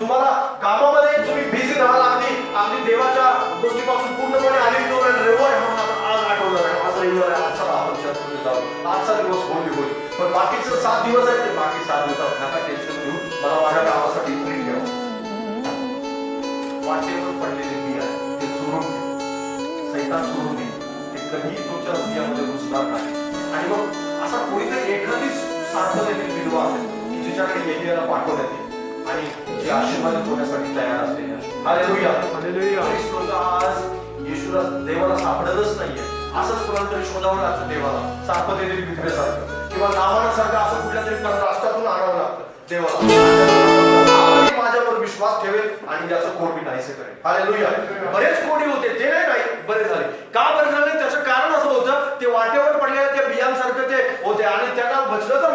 तुम्हाला कामामध्ये तुम्ही बिझी राहाल अगदी अगदी देवाच्या गोष्टीपासून पूर्णपणे आलेली रविवार आज आठवणार आहे. आज रविवार आहे. आजचा आपण चर्चमध्ये जाऊ आजचा दिवस होईल होईल. पण बाकीचे सात दिवस आहेत ते बाकी सात दिवसात नका टेन्शन घेऊ. मला माझ्या गावासाठी प्रिंट ठेवा वाटेवर पडलेले बिया ते चोरून घे सैतान चोरून घे ते कधीही तुमच्या हृदयामध्ये घुसणार नाही. आणि मग असा कोणीतरी एखादी साधन विधवा असेल की जिच्याकडे येण्याला पाठवण्यात येईल आणि जी आशीर्वादित होण्यासाठी तयार असते. Hallelujah hallelujah. ख्रिस्त आज येशूला देवाला सापडतच नाहीये. असंच कोणाला तरी शोधावं लागतं देवाला. सापत येतील भित्रेसारखं किंवा नावानासारखं असं कुठल्या तरी राष्ट्रातून आणावं लागतं देवाला. माझ्यावर विश्वास ठेवेल आणि याचं कोण मी नाहीसे करेल हालेलुया बरेच कोणी होते ते नाही बरे झाले. का बरे झाले? त्याचं कारण असं होतं ते वाटेवर पडलेल्या त्या बियांसारखं ते होते आणि त्यांना वचनं तर